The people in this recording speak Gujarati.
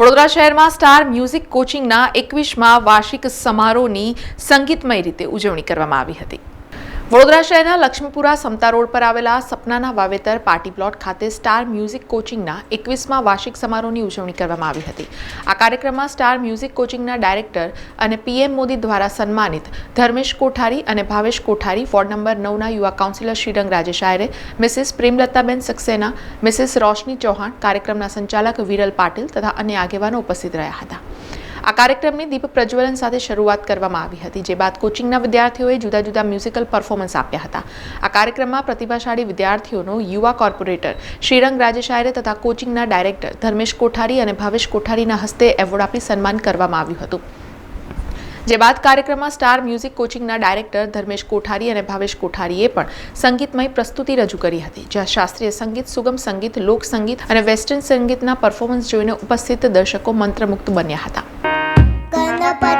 વડોદરા શહેરમાં સ્ટાર મ્યુઝિક કોચિંગના એકવીસમાં વાર્ષિક સમારોહની સંગીતમય રીતે ઉજવણી કરવામાં આવી હતી. વડોદરા શહેરના લક્ષ્મીપુરા સમતા રોડ પર આવેલા સપનાના વાવેતર પાર્ટી પ્લોટ ખાતે સ્ટાર મ્યુઝિક કોચિંગના એકવીસમાં વાર્ષિક સમારોહની ઉજવણી કરવામાં આવી હતી. આ કાર્યક્રમમાં સ્ટાર મ્યુઝિક કોચિંગના ડાયરેક્ટર અને પીએમ મોદી દ્વારા સન્માનિત ધર્મેશ કોઠારી અને ભાવેશ કોઠારી, વોર્ડ નંબર નવના યુવા councillor Shrirang Rajesh Ayre Mrs Premlataben Saxena, Mrs Roshni Chauhan, કાર્યક્રમના સંચાલક વિરલ પાટીલ તથા અન્ય આગેવાનો ઉપસ્થિત રહ્યા હતા. આ કાર્યક્રમની દીપ પ્રજ્વલન સાથે શરૂઆત કરવામાં આવી હતી, જે બાદ કોચિંગના વિદ્યાર્થીઓએ જુદા જુદા મ્યુઝિકલ પરફોર્મન્સ આપ્યા હતા. આ કાર્યક્રમમાં પ્રતિભાશાળી વિદ્યાર્થીઓનો યુવા કોર્પોરેટર શ્રીરંગ રાજેશાયરે તથા કોચિંગના ડાયરેક્ટર ધર્મેશ કોઠારી અને ભાવેશ કોઠારીના હસ્તે એવોર્ડ આપી સન્માન કરવામાં આવ્યું હતું. જે બાદ કાર્યક્રમમાં સ્ટાર મ્યુઝિક કોચિંગના ડાયરેક્ટર ધર્મેશ કોઠારી અને ભાવેશ કોઠારીએ પણ સંગીતમય પ્રસ્તુતિ રજૂ કરી હતી, જ્યાં શાસ્ત્રીય સંગીત, સુગમ સંગીત લોક સંગીત અને વેસ્ટર્ન સંગીતના પરફોર્મન્સ જોઈને ઉપસ્થિત દર્શકો મંત્રમુક્ત બન્યા હતા. But.